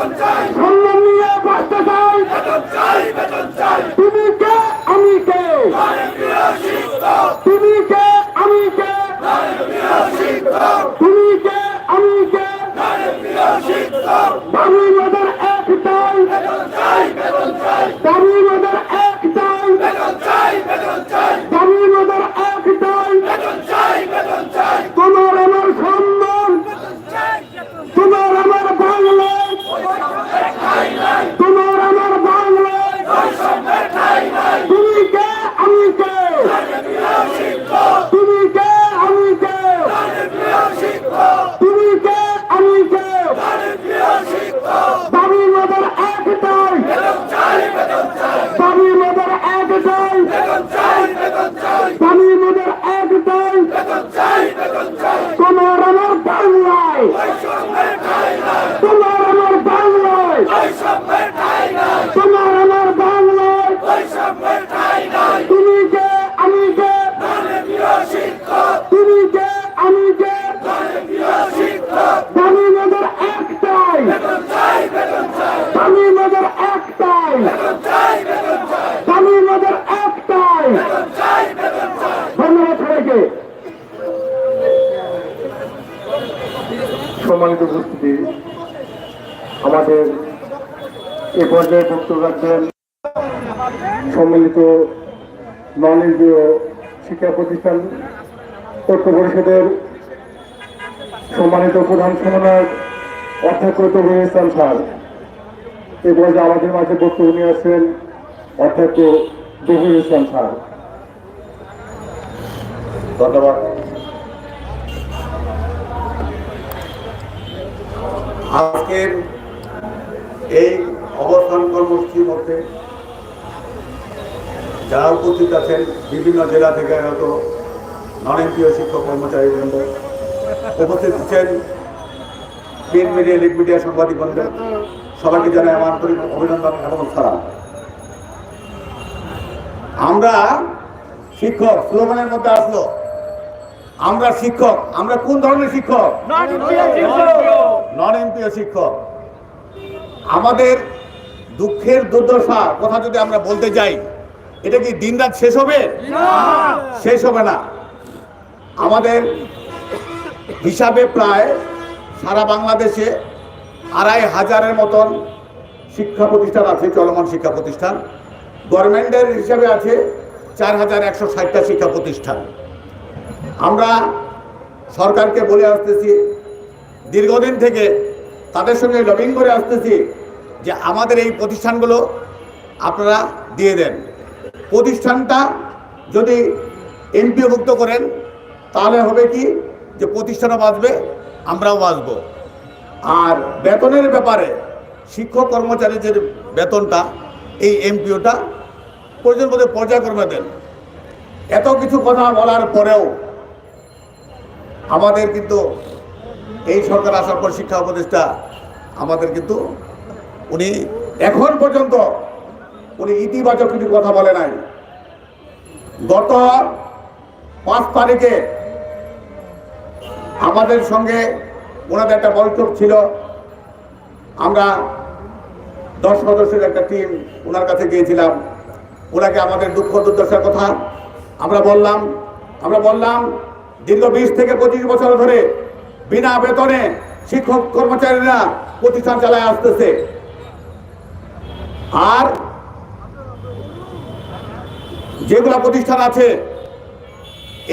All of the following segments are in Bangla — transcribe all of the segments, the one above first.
Sometimes. পর্যায়ে বক্তব্য রাখবেন সম্মিলিত নন শিক্ষা প্রতিষ্ঠান ঐক্য পরিষদের সম্মানিত প্রধান সমন্বয়ক অধ্যক্ষ তবুল ইসলাম স্যার। এ পর্যায়ে আমাদের মাঝে বক্তব্য নিয়ে আসছেন অধ্যক্ষ জহুর ইসলাম স্যার। ধন্যবাদ। আজকের এই অবস্থান কর্মসূচির মধ্যে যারা উপস্থিত আছেন বিভিন্ন জেলা থেকে হয়তো নন এমপিও শিক্ষক কর্মচারীবৃন্দ উপস্থিত আছেন প্রিন্ট মিডিয়া লিগ মিডিয়া সাংবাদিকবৃন্দ সবাইকে জানাই আমার আন্তরিক অভিনন্দন এবং সালাম। আমরা শিক্ষক স্লোগানের মধ্যে আসলো। আমরা শিক্ষক আমরা কোন ধরনের শিক্ষক? নন এমপিও শিক্ষক। আমাদের দুঃখের দুর্দশা কথা যদি আমরা বলতে যাই এটা কি দিনরাত শেষ হবে? শেষ হবে না। আমাদের হিসাবে প্রায় সারা বাংলাদেশে আড়াই হাজারের মতন শিক্ষা প্রতিষ্ঠান আছে চলমান শিক্ষা প্রতিষ্ঠান। গভর্নমেন্টের হিসাবে আছে চার হাজার একশো ষাটটা শিক্ষা প্রতিষ্ঠান। আমরা সরকারকে বলে আসতেছি দীর্ঘদিন থেকে তাদের সঙ্গে লবিং করে আসতেছি যে আমাদের এই প্রতিষ্ঠানগুলো আপনারা দিয়ে দেন। প্রতিষ্ঠানটা যদি এমপিওভুক্ত করেন, তাহলে হবে কি যে প্রতিষ্ঠানও বাঁচবে, আমরাও বাঁচব। আর বেতনের ব্যাপারে শিক্ষক কর্মচারীদের বেতনটা, এই এমপিওটা প্রয়োজন বোধে পর্যায়ক্রমে দেন। এত কিছু কথা বলার পরেও আমাদের কিন্তু এই সরকার আসার পর শিক্ষা উপদেষ্টা আমাদের কিন্তু উনি এখন পর্যন্ত উনি ইতিবাচক কিছু কথা বলে নাই। গত পাঁচ তারিখে আমাদের সঙ্গে ওনাদের একটা বৈঠক ছিল। আমরা দশ সদস্যের একটা টিম ওনার কাছে গিয়েছিলাম। ওনাকে আমাদের দুঃখ দুর্দশার কথা আমরা বললাম। আমরা বললাম, দীর্ঘ বিশ থেকে পঁচিশ বছর ধরে বিনা বেতনে শিক্ষক কর্মচারীরা প্রতিষ্ঠান চালায় আসতেছে। আর যেগুলা প্রতিষ্ঠান আছে,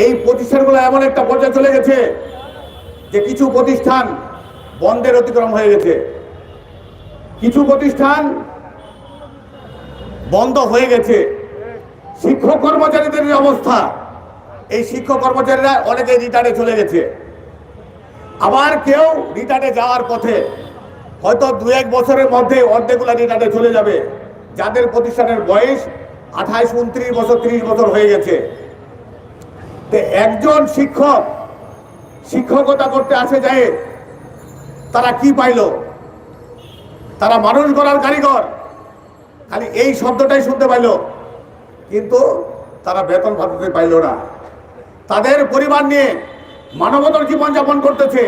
এই প্রতিষ্ঠানগুলো এমন একটা পর্যায়ে চলে গেছে যে কিছু প্রতিষ্ঠান বন্ধের অতিক্রম হয়ে গেছে। কিছু প্রতিষ্ঠান বন্ধ হয়ে গেছে। শিক্ষক কর্মচারীদের অবস্থা, এই শিক্ষক কর্মচারীরা অনেকে রিটার্নে চলে গেছে। আবার কেউ রিটার্নে যাওয়ার পথে হয়তো দু এক বছরের মধ্যে অর্ধেকগুলা রিটার্নে চলে যাবে। যাদের প্রতিষ্ঠানের বয়স আঠাইশ, উনত্রিশ বছর, ত্রিশ বছর হয়ে গেছে। তো একজন শিক্ষক শিক্ষকতা করতে আসে যায়, তারা কি পাইল? তারা মানুষ গড়ার কারিগর। খালি এই শব্দটাই শুনতে পাইল। কিন্তু তারা বেতন ভাতাতে পাইল না। তাদের পরিবার নিয়ে মানবতার জীবনযাপন করতেছে।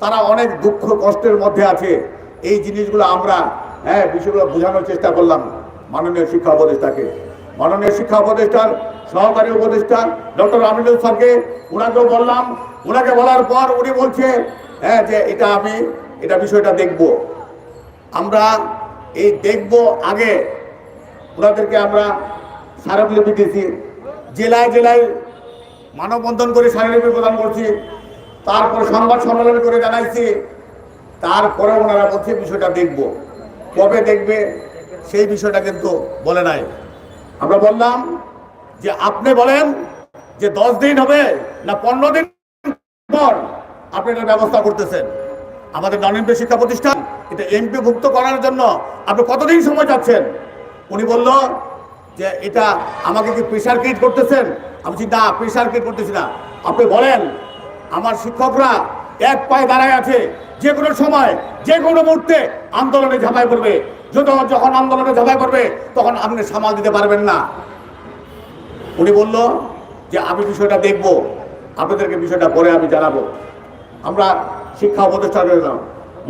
তারা অনেক দুঃখ কষ্টের মধ্যে আছে। এই জিনিসগুলো আমরা হ্যাঁ বিষয়গুলো বোঝানোর চেষ্টা করলাম মাননীয় শিক্ষা উপদেষ্টাকে। মাননীয় শিক্ষা উপদেষ্টার সহকারী উপদেষ্টা ডক্টর আমিনুল স্যারকে ওনাকেও বললাম। ওনাকে বলার পর উনি বলছে হ্যাঁ যে এটা আমি, এটা বিষয়টা দেখব। আমরা এই দেখব আগে ওনাদেরকে আমরা স্মারকলিপি দিয়েছি। জেলায় জেলায় মানববন্ধন করে স্মারকলিপি প্রদান করছি। তারপর সংবাদ সম্মেলন করে জানাইছি। তারপরে ওনারা বলছে, বিষয়টা দেখব। কবে দেখবে, সেই বিষয়টা কিন্তু বলে নাই। আমরা বললাম যে, আপনি বলেন যে, দশ দিন হবে না পনেরো দিন পর আপনি এটা ব্যবস্থা করতেছেন। আমাদের নন এমপি শিক্ষা প্রতিষ্ঠান, এটা এমপি ভুক্ত করার জন্য আপনি কতদিন সময় চাচ্ছেন? উনি বলল যে, এটা আমাকে কি প্রেশার ক্রিয়েট করতেছেন? আমি না প্রেশার ক্রিয়েট করতেছি না। আপনি বলেন আমার শিক্ষকরা এক পায়ে দাঁড়ায় আছে। যে কোনো সময়, যে কোনো মুহূর্তে আন্দোলনে ঝাঁপাই পড়বে। যখন আন্দোলনে ঝাঁপাই পড়বে, তখন আপনি সামাল দিতে পারবেন না। উনি বলল যে, আমি বিষয়টা দেখব। আপনাদেরকে বিষয়টা পরে আমি জানাব। আমরা শিক্ষা উপদেষ্টা রইলাম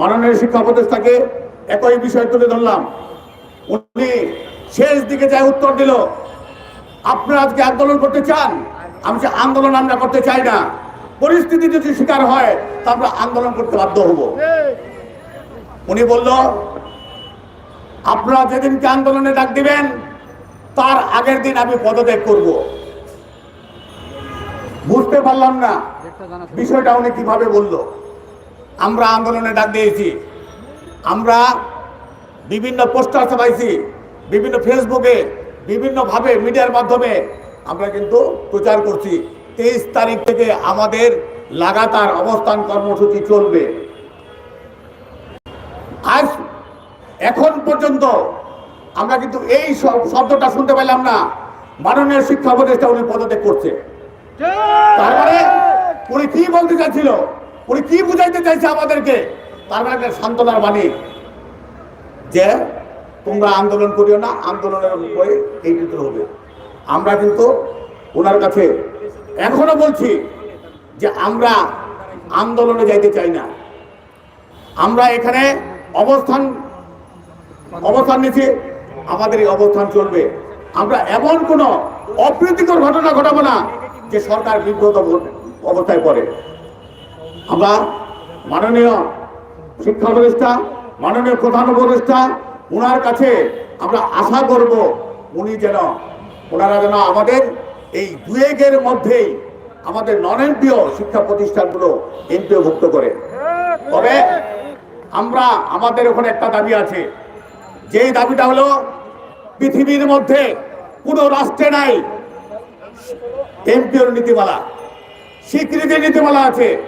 মাননীয় শিক্ষা উপদেষ্টাকে একই বিষয় তুলে ধরলাম। উনি শেষ দিকে যায় উত্তর দিল, আপনারা আজকে আন্দোলন করতে চান? আমি আন্দোলন আমরা করতে চাই না। পরিস্থিতি যদি শিকার হয় তা আমরা আন্দোলন করতে বাধ্য হব। উনি বলল, আপনারা যেদিনকে আন্দোলনে ডাক দিবেন, তার আগের দিন আমি পদত্যাগ করব। বুঝতে পারলাম না বিষয়টা উনি কীভাবে বলল। আমরা আন্দোলনে ডাক দিয়েছি। আমরা বিভিন্ন পোস্টার ছাপাইছি বিভিন্ন ফেসবুকে, বিভিন্নভাবে মিডিয়ার মাধ্যমে আমরা কিন্তু প্রচার করছি। তেইশ তারিখ থেকে আমাদের লাগাতার অবস্থান কর্মসূচি চলবে। আজ এখন পর্যন্ত আমরা কিন্তু এই শব- শব্দটা শুনতে পেলাম না। মাননীয় শিক্ষা উপদেষ্টা উনি পদত্যাগ করছে। তার মানে উনি কি বলতে চাইছিল? উনি কি বুঝাইতে চাইছে আমাদেরকে? তার মানে একটা সান্ত্বনার বাণী যে তোমরা আন্দোলন করিও না, আন্দোলনের উপরে এই হবে। আমরা কিন্তু ওনার কাছে এখনও বলছি যে আমরা আন্দোলনে যাইতে চাই না। আমরা এখানে অবস্থান অবস্থান নিচ্ছি আমাদের এই অবস্থান চলবে। আমরা এমন কোন অপ্রীতিকর ঘটনা ঘটাবো না যে সরকার বিব্রত অবস্থায় পড়ে। আমরা মাননীয় শিক্ষা উপদেষ্টা, মাননীয় প্রধান উপদেষ্টা ওনার কাছে আমরা আশা করব, উনি যেন, ওনারা যেন আমাদের এই দুয়েকের মধ্যেই আমাদের নন শিক্ষা প্রতিষ্ঠানগুলো এমপিও ভুক্ত করে। তবে আমরা, আমাদের ওখানে একটা দাবি আছে। যেই দাবিটা হলো, পৃথিবীর মধ্যে কোনো রাষ্ট্রে নাই এমপিওর নীতিমালা। স্বীকৃতির নীতিমালা আছে।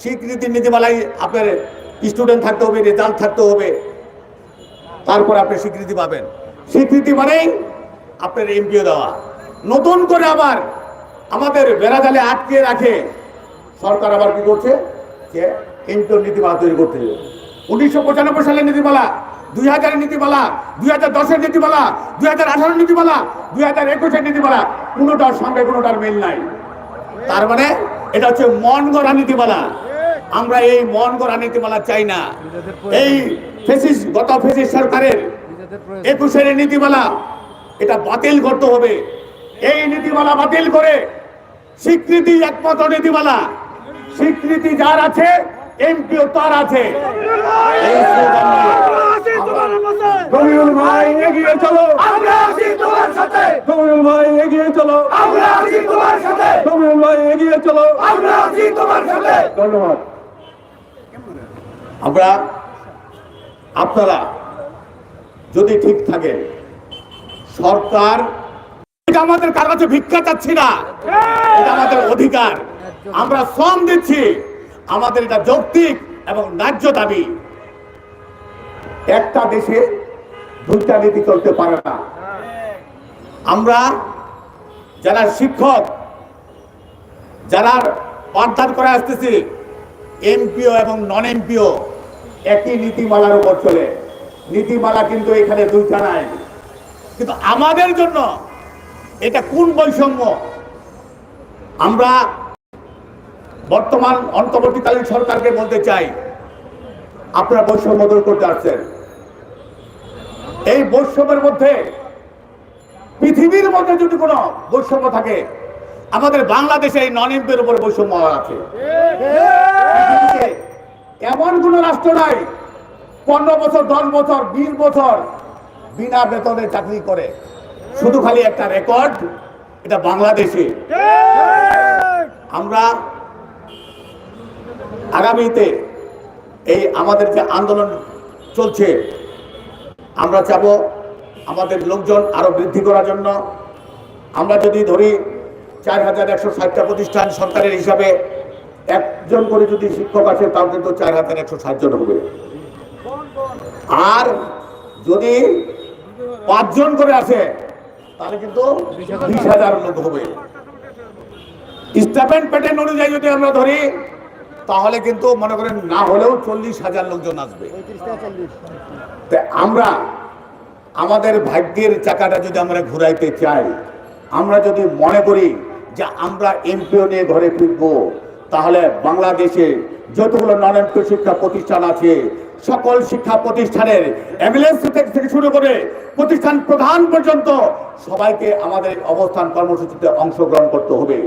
স্বীকৃতির নীতিমালায় আপনার স্টুডেন্ট থাকতে হবে, রেজাল্ট থাকতে হবে। তারপর আপনি স্বীকৃতি পাবেন। স্বীকৃতি মানেই আপনার এমপিও দেওয়া। নতুন করে আবার আমাদের বেড়াজালে আটকে রাখে। সরকার আবার কি করছে? যে এমপিওর নীতিমালা তৈরি করতে উনিশশো পঁচানব্বই সালের নীতিমালা দুই হাজারের নীতিমালা দুই হাজার দশের নীতিমালা দুই হাজার আঠারোর নীতিমালা দুই হাজার একুশের নীতিমালা কোনোটার সঙ্গে কোনোটার মিল নাই। তার মানে এটা হচ্ছে মন গড়া নীতিমালা। আমরা এই মন গড়া নীতিমালা চাই না। এই ফেসিস গত ফেসিস সরকারের একুশের নীতিমালা এটা বাতিল করতে হবে। এই নীতিমালা বাতিল করে স্বীকৃতি একমাত্র নীতিমালা। স্বীকৃতি যার আছে এমপিও তার আছে। এই স্লোগান নিয়ে আমরা- রবিউল ভাই এগিয়ে চলো। আমরা আছি তোমার সাথে। রবিউল ভাই এগিয়ে চলো। আমরা আছি তোমার সাথে। রবিউল ভাই এগিয়ে চলো। আমরা আছি তোমার সাথে। ধন্যবাদ। আমরা আপনারা যদি ঠিক থাকেন সরকার এটা আমাদের কার কাছে ভিক্ষা চাচ্ছি না? এটা আমাদের অধিকার। আমরা শ্রম দিচ্ছি। আমাদের এটা যৌক্তিক এবং ন্যায্য দাবি। একটা দেশে দুইটা নীতি চলতে পারে না। আমরা যারা শিক্ষক, যারা পাঠদান করে আসতেছি, এমপিও এবং নন এমপিও একই নীতিমালার উপর চলে। নীতিমালা কিন্তু এখানে দুইটা নাই। কিন্তু আমাদের জন্য এটা কোন বৈষম্য? আমরা বর্তমান অন্তর্বর্তীকালীন সরকারকে বলতে চাই, আপনারা বৈষম্য দূর করতে আসছেন। এই বৈষম্যের মধ্যে পৃথিবীর মধ্যে যদি কোনো বৈষম্য থাকে, আমাদের বাংলাদেশে এই নন এমপির উপরে বৈষম্য আছে। এমন কোন রাষ্ট্র নাই, পনেরো বছর, দশ বছর, বিশ বছর বিনা বেতনে চাকরি করে। শুধু খালি একটা রেকর্ড, এটা বাংলাদেশে। আমরা আগামীতে এই আমাদের যে আন্দোলন চলছে, আমরা চাবো আমাদের লোকজন আরও বৃদ্ধি করার জন্য। আমরা যদি ধরি চার হাজার একশো ষাটটা প্রতিষ্ঠান সরকারের হিসাবে, একজন করে যদি শিক্ষক আছে তাও কিন্তু চার হাজার একশো ষাট জন হবে। আর যদি পাঁচজন করে আসে তাহলে কিন্তু বিশ হাজার লোক হবে। স্টাপেন্ড প্যাটার্ন অনুযায়ী যদি আমরা ধরি তাহলে কিন্তু মনে করেন না হলেও চল্লিশ হাজার লোকজন আসবে। আমরা আমাদের ভাগ্যের চাকাটা যদি আমরা ঘুরাইতে চাই আমরা যদি মনে করি যে আমরা এমপিও নিয়ে ঘরে ফিরবো তাহলে বাংলাদেশে যতগুলো নন শিক্ষা প্রতিষ্ঠান আছে, সকল শিক্ষা প্রতিষ্ঠানের অ্যাম্বুলেন্স থেকে শুরু করে প্রতিষ্ঠান প্রধান পর্যন্ত সবাইকে আমাদের অবস্থান কর্মসূচিতে অংশগ্রহণ করতে হবে।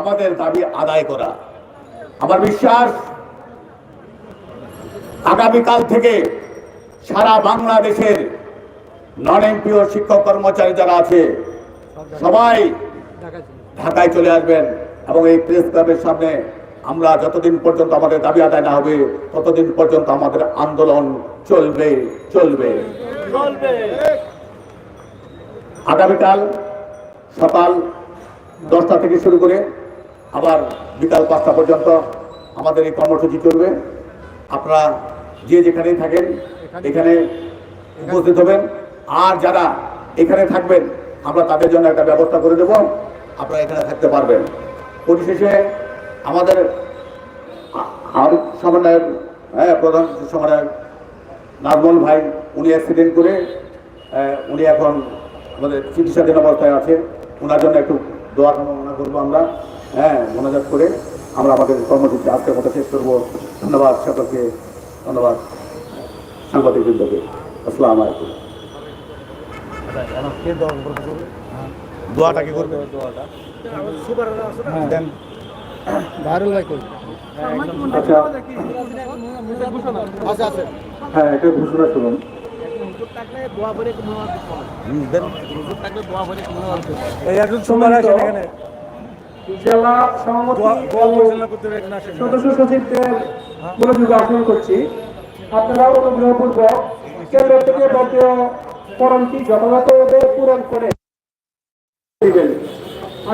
আমাদের দাবি আদায় করা। আমার বিশ্বাস, আগামীকাল থেকে সারা বাংলাদেশের নন এমপিও শিক্ষক কর্মচারী যারা আছে, সবাই ঢাকায় চলে আসবেন। এবং এই প্রেস ক্লাবের সামনে আমরা যতদিন পর্যন্ত আমাদের দাবি আদায় না হবে ততদিন পর্যন্ত আমাদের আন্দোলন চলবে চলবে। আগামীকাল সকাল দশটা থেকে শুরু করে আবার বিকাল পাঁচটা পর্যন্ত আমাদের এই কর্মসূচি চলবে। আপনারা যে যেখানেই থাকেন এখানে উপস্থিত হবেন। আর যারা এখানে থাকবেন আমরা তাদের জন্য একটা ব্যবস্থা করে দেব। আপনারা এখানে থাকতে পারবেন। পরিশেষে আমাদের আর সমন্বয়ের হ্যাঁ প্রধান সমন্বয়ক নাজমল ভাই, উনি অ্যাক্সিডেন্ট করে উনি এখন আমাদের চিকিৎসাধীন অবস্থায় আছে ওনার জন্য একটু দোয়া কামনা করব আমরা হ্যাঁ মনোজাত করে আমরা আমাদের কর্মসূচি আজকের মতো শেষ করব। ধন্যবাদ সকলকে, ধন্যবাদ সাংবাদিক বৃন্দকে আসসালাম আলাইকুম। দোয়াটা কি করবে? দেন। আচ্ছা। হ্যাঁ এটা ঘোষণা শুনুন। জেলা সভাপতি সদস্য সচিবদের মনোযোগ আকর্ষণ করছি। আপনারা অনুগ্রহপূর্বক কেন্দ্র থেকে যথাযথভাবে পূরণ করে দিবেন